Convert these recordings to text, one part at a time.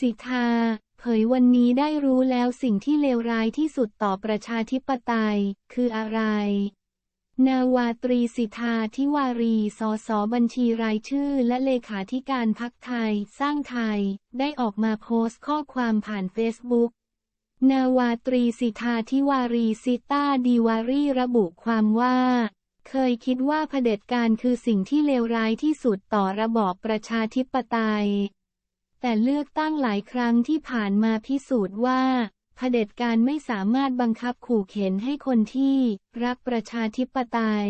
สิทา เผยวันนี้ได้รู้แล้วสิ่งที่เลวร้ายที่สุดต่อประชาธิปไตย คืออะไร นาวาตรีสิทธาทิวารี สสบัญชีรายชื่อ และเลขาธิการพักไทย สร้างไทย ได้ออกมาโพสต์ข้อความผ่านเฟซบุ๊กนาวาตรีสิทธาทิวารีซิต้าดีวารีระบุความว่า เคยคิดว่าเผด็จการคือสิ่งที่เลวร้ายที่สุดต่อระบอบประชาธิปไตย แต่เลือกตั้งหลายครั้งที่ผ่านมาพิสูจน์ว่าเผด็จการไม่สามารถบังคับขู่เข็นให้คนที่รักประชาธิปไตย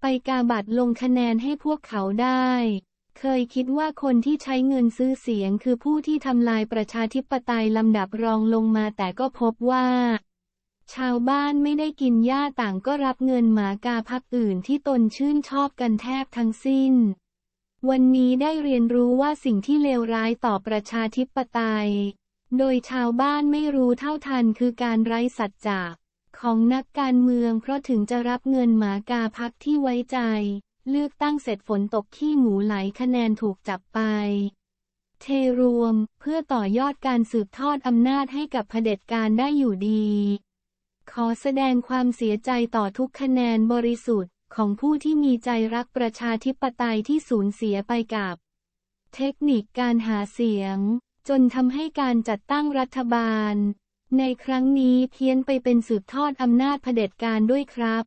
ไปกาบัตรลงคะแนนให้พวกเขาได้ เคยคิดว่าคนที่ใช้เงินซื้อเสียงคือผู้ที่ทำลายประชาธิปไตยลำดับรองลงมาแต่ก็พบว่า ชาวบ้านไม่ได้กินหญ้าต่างก็รับเงินหมากาพักอื่นที่ตนชื่นชอบกันแทบทั้งสิ้น วันนี้ได้เรียนรู้ว่าสิ่งที่เลวร้ายต่อประชาธิปไตย โดยชาวบ้านไม่รู้เท่าทันคือการไร้สัจจะของนักการเมืองเพราะถึงจะรับเงินหมากาพักที่ไว้ใจ เลือกตั้งเสร็จฝนตกขี้หมูไหลคะแนนถูกจับไป เทรวมเพื่อต่อยอดการสืบทอดอำนาจให้กับเผด็จการได้อยู่ดี ขอแสดงความเสียใจต่อทุกคะแนนบริสุทธิ์ ของผู้ที่มีใจรักประชาธิปไตยที่สูญเสียไปกับ เทคนิคการหาเสียง จนทำให้การจัดตั้งรัฐบาล ในครั้งนี้เพี้ยนไปเป็นสืบทอดอำนาจเผด็จการด้วยครับ